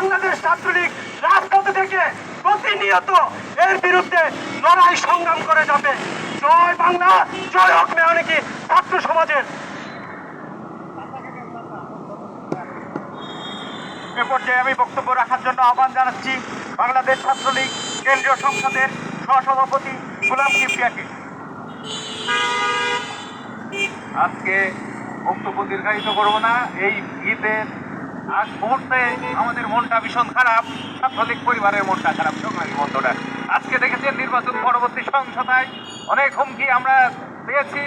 বাংলাদেশ ছাত্রলীগ রাজপথে থেকে প্রতিনিয়ত এর বিরুদ্ধে লড়াই সংগ্রাম করে যাবে। জয় বাংলা, জয় হোক মেয়নিকি ছাত্র সমাজের। এ পর্যায়ে আমি বক্তব্য রাখার জন্য আহ্বান জানাচ্ছি বাংলাদেশ ছাত্রলীগ কেন্দ্রীয় সংসদের সহসভাপতি গুলাম কিবরিয়াকে। আজকে বক্তব্য দীর্ঘায়িত করব না। এই ঈদের আজ মুহূর্তে আমাদের মনটা ভীষণ খারাপ ছাত্রলীগ পরিবারের মনটা খারাপ সংগ্রামী বন্ধুরা আজকে দেখেছেন নির্বাচন পরবর্তী সহিংসতায় অনেক হুমকি আমরা পেয়েছি।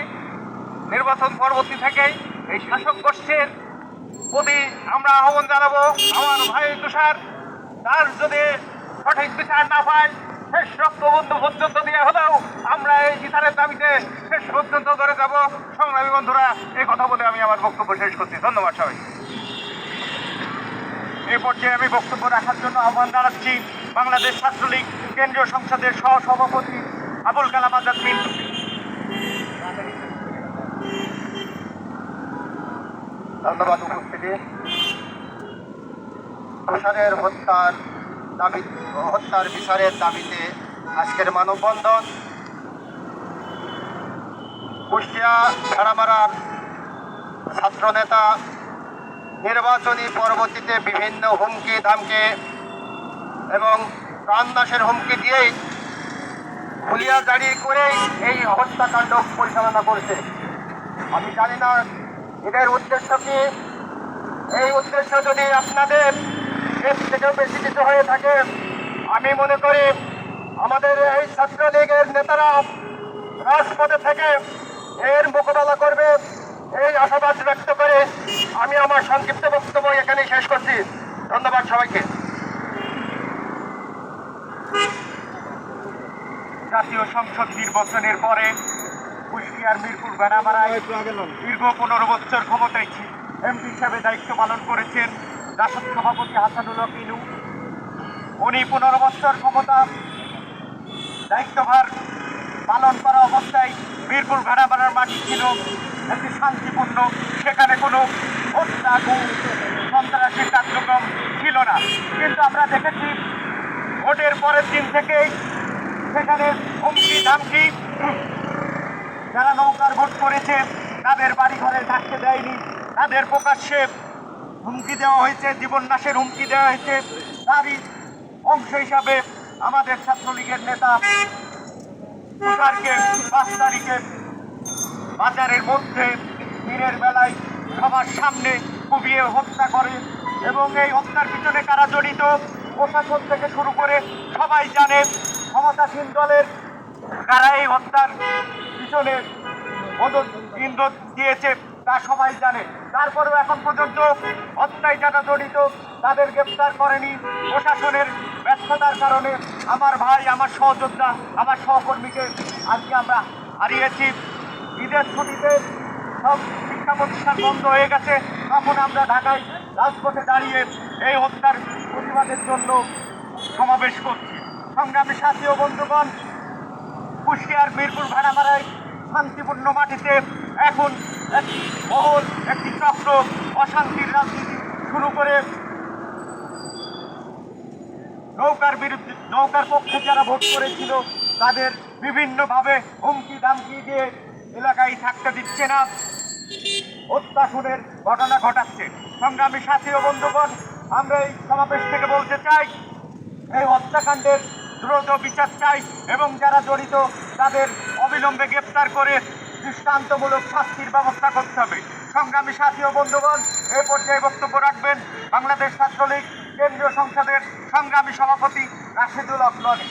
নির্বাচন পরবর্তী থেকেই এই শাসক গোষ্ঠীর প্রতি আমরা আহ্বান জানাব, আমার ভাই তুষার, তার যদি সঠিক বিচার না পায়, শেষ রক্তবন্ধু পর্যন্ত দিয়ে হলেও আমরা এই বিচারের দাবিতে শেষ পর্যন্ত ধরে যাব। সংগ্রামী বন্ধুরা, এই কথা বলে আমি আমার বক্তব্য শেষ করছি। ধন্যবাদ সবাই এই পর্যায়ে আমি বক্তব্য রাখার জন্য আহ্বান জানাচ্ছি বাংলাদেশ ছাত্রলীগ কেন্দ্রীয় সংসদের সহ সভাপতি আবুল কালাম আজাদ মিন্টু ধন্যবাদ উপস্থিতি। তুষারের হত্যার দাবি হত্যার বিচারের দাবিতে আজকের মানববন্ধন। কুষ্টিয়া ভেড়ামারার ছাত্রনেতা নির্বাচনী পরবর্তীতে বিভিন্ন হুমকি ধামকি এবং প্রাণনাশের হুমকি দিয়েই হুলিয়া জারি করেই এই হত্যাকাণ্ড পরিচালনা করছে। আমি জানি না, এদের উদ্দেশ্য কি? এই উদ্দেশ্য যদি আপনাদের এর থেকেও বেশি কিছু হয়ে থাকে, আমি মনে করি আমাদের এই ছাত্রলীগের নেতারা রাজপথে থেকে এর মোকাবেলা করবে। এই আশাবাদ ব্যক্ত করে আমি আমার সংক্ষিপ্ত বক্তব্য এখানেই শেষ করছি। ধন্যবাদ সবাইকে। জাতীয় সংসদ নির্বাচনের পরে কুষ্টিয়ার মিরপুর বেড়ামারায় দীর্ঘ পনেরো বছর ক্ষমতায় এমপি হিসাবে দায়িত্ব পালন করেছেন রাষ্ট্র সভাপতি হাসানুল ইনু উনি পনেরো বছর ক্ষমতা, দায়িত্বভার পালন করা অবস্থায় মিরপুর ভেড়ামারার মাটি ছিল। একটি শান্তিপূর্ণ, সেখানে কোনো হত্যা গুম সন্ত্রাসী কার্যক্রম ছিল না। কিন্তু আমরা দেখেছি, ভোটের পরের দিন থেকেই সেখানে হুমকি ধামকি, যারা নৌকার ভোট করেছে, তাদের বাড়ি ঘরে থাকতে দেয়নি। তাদের প্রকাশ্যে হুমকি দেওয়া হয়েছে জীবন নাশের হুমকি দেওয়া হয়েছে। তারই অংশ হিসাবে আমাদের ছাত্রলীগের নেতা তুষারকে পাঁচ তারিখে বাজারের মধ্যে দিনের বেলায় সবার সামনে কুবিয়ে হত্যা করে এবং এই হত্যার পিছনে কারা জড়িত, প্রশাসন থেকে শুরু করে সবাই জানে ক্ষমতাসীন দলের কারা এই হত্যার পিছনে ইন্ধন দিয়েছে, তা সবাই জানে। তারপরেও এখন পর্যন্ত হত্যায় যারা জড়িত, তাদের গ্রেপ্তার করেনি প্রশাসনের ব্যর্থতার কারণে। আমার ভাই, আমার সহযোদ্ধা, আমার সহকর্মীকে আজকে আমরা হারিয়েছি। ছুটিতে সব শিক্ষা প্রতিষ্ঠান বন্ধ হয়ে গেছে। তখন আমরা ঢাকায় রাজপথে দাঁড়িয়ে এই হত্যার প্রতিবাদের জন্য সমাবেশ করছি। সংগ্রামী সাথী ও বন্ধুগণ, কুষ্টিয়ার মিরপুর ভাড়ামারায় শান্তিপূর্ণ মাটিতে এখন এক মহল, একটি চক্র অশান্তির রাজনীতি শুরু করে নৌকার বিরুদ্ধে, নৌকার পক্ষে যারা ভোট করেছিল, তাদের বিভিন্নভাবে হুমকি দামকি দিয়ে এলাকায় থাকতে দিচ্ছে না। হত্যা ঘটনা ঘটাচ্ছে। সংগ্রামী সাথী ও বন্ধুগণ, আমরা এই সমাবেশ থেকে বলতে চাই, এই হত্যাকাণ্ডের দ্রুত বিচার চাই এবং যারা জড়িত, তাদের অবিলম্বে গ্রেপ্তার করে দৃষ্টান্তমূলক শাস্তির ব্যবস্থা করতে হবে। সংগ্রামী সাথী ও বন্ধুগণ এই পর্যায়ে বক্তব্য রাখবেন বাংলাদেশ ছাত্রলীগ কেন্দ্রীয় সংসদের সংগ্রামী সভাপতি রাশেদুল হক লনি